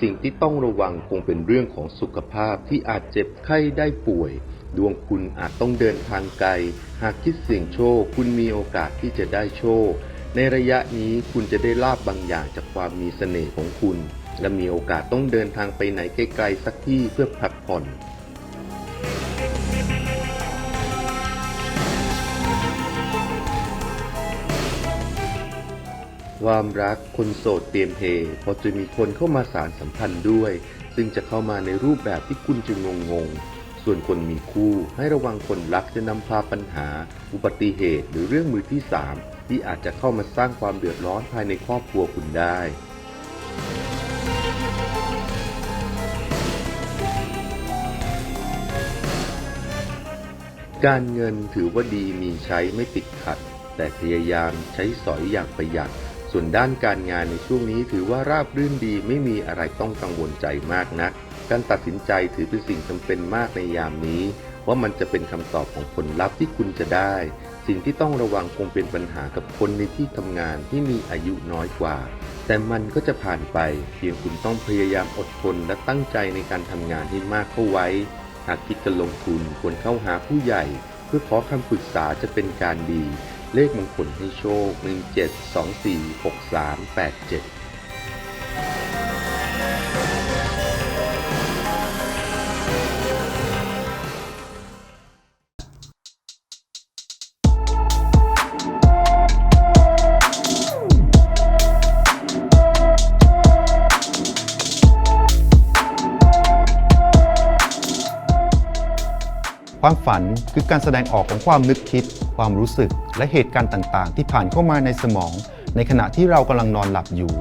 สิ่งที่ต้องระวังคงเป็นเรื่องของสุขภาพที่อาจเจ็บไข้ได้ป่วย ดวงคุณอาจต้องเดินทางไกล หากคิดเสี่ยงโชค คุณมีโอกาสที่จะได้โชค ในระยะนี้คุณจะได้ลาบบางอย่างจากความมีเสน่ห์ของคุณ และมีโอกาสต้องเดินทางไปไหนไกลๆสักที่เพื่อพักผ่อน ความรักคนโสดเตรียมเฮเพราะจะมีคนเข้ามาสารสัมพันธ์ด้วย ซึ่งจะเข้ามาในรูปแบบที่คุณจะงงงๆส่วนคนมีคู่ให้ระวังคนรักจะนำพาปัญหา อุบัติเหตุหรือเรื่องมือที่สามที่อาจจะเข้ามาสร้างความเดือดร้อนภายในครอบครัวคุณได้ การเงินถือว่าดีมีใช้ไม่ติดขัด แต่พยายามใช้สอยอย่างประหยัด ส่วนด้านการงานในช่วงนี้ถือว่าราบรื่นดีไม่มีอะไรต้องกังวลใจมากนัก การตัดสินใจถือเป็นสิ่งจำเป็นมากในยามนี้ ว่ามันจะเป็นคำตอบของผลลัพธ์ที่คุณจะได้ สิ่งที่ต้องระวังคงเป็นปัญหากับคนในที่ทำงานที่มีอายุน้อยกว่า แต่มันก็จะผ่านไป เพียงคุณต้องพยายามอดทนและตั้งใจในการทำงานให้มากเข้าไว้ หากคิดจะลงทุนควรเข้าหาผู้ใหญ่ เพื่อขอคำปรึกษาจะเป็นการดี เลขมงคลให้โชค 17246387 ความฝันคือการแสดงออกของความนึกคิด ความรู้สึก และเหตุการณ์ต่างๆ ที่ผ่านเข้ามาในสมอง ในขณะที่เรากำลังนอนหลับอยู่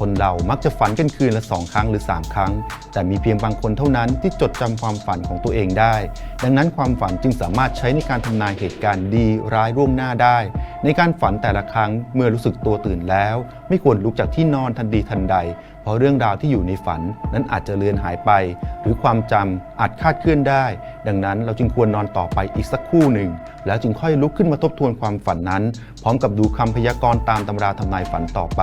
คนเรามักจะฝันกันคืนละสองครั้งหรือ 3 ครั้ง แต่มีเพียงบางคนเท่านั้นที่จดจำความฝันของตัวเองได้ ดังนั้นความฝันจึงสามารถใช้ในการทำนายเหตุการณ์ดีร้ายร่วงหน้าได้ ในการฝันแต่ละครั้งเมื่อรู้สึกตัวตื่นแล้ว ไม่ควรลุกจากที่นอนทันทีทันใด เพราะเรื่องราวที่อยู่ในฝันนั้นอาจจะเลือนหายไป หรือความจำอาจคาดเคลื่อนได้ ดังนั้นเราจึงควรนอนต่อไปอีกสักคู่หนึ่ง แล้วจึงค่อยลุกขึ้นมาทบทวนความฝันนั้น พร้อมกับดูคำพยากรณ์ตามตำราทำนายฝันต่อไป